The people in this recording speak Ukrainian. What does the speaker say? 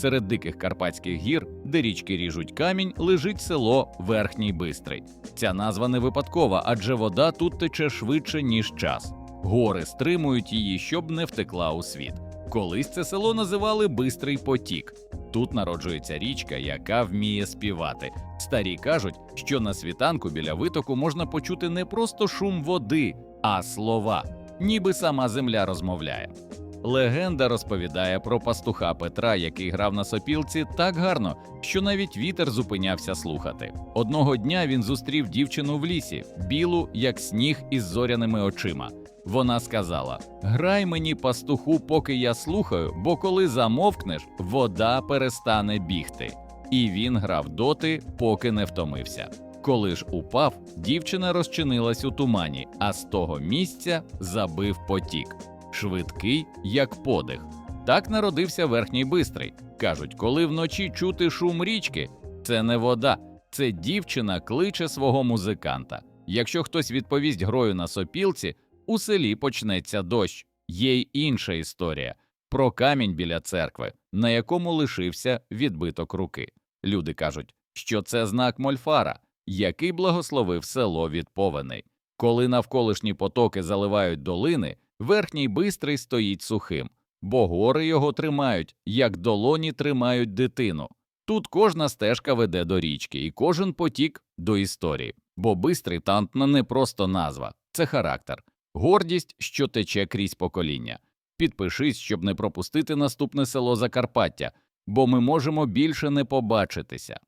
Серед диких карпатських гір, де річки ріжуть камінь, лежить село Верхній Бистрий. Ця назва не випадкова, адже вода тут тече швидше, ніж час. Гори стримують її, щоб не втекла у світ. Колись це село називали Бистрий потік. Тут народжується річка, яка вміє співати. Старі кажуть, що на світанку біля витоку можна почути не просто шум води, а слова, ніби сама земля розмовляє. Легенда розповідає про пастуха Петра, який грав на сопілці так гарно, що навіть вітер зупинявся слухати. Одного дня він зустрів дівчину в лісі, білу, як сніг із зоряними очима. Вона сказала: Грай мені, пастуху, поки я слухаю, бо коли замовкнеш, вода перестане бігти. І він грав доти, поки не втомився. Коли ж упав, дівчина розчинилась у тумані, а з того місця забив потік швидкий, як подих. Так народився верхній бистрий. Кажуть, коли вночі чути шум річки, це не вода, це дівчина кличе свого музиканта. Якщо хтось відповість грою на сопілці, у селі почнеться дощ. Є й інша історія про камінь біля церкви, на якому лишився відбиток руки. Люди кажуть, що це знак Мольфара, який благословив село від повеней. Коли навколишні потоки заливають долини, верхній бистрий стоїть сухим, бо гори його тримають, як долоні тримають дитину. Тут кожна стежка веде до річки, і кожен потік до історії, бо бистрий тантна не просто назва, це характер, гордість, що тече крізь покоління. Підпишись, щоб не пропустити наступне село Закарпаття, бо ми можемо більше не побачитися.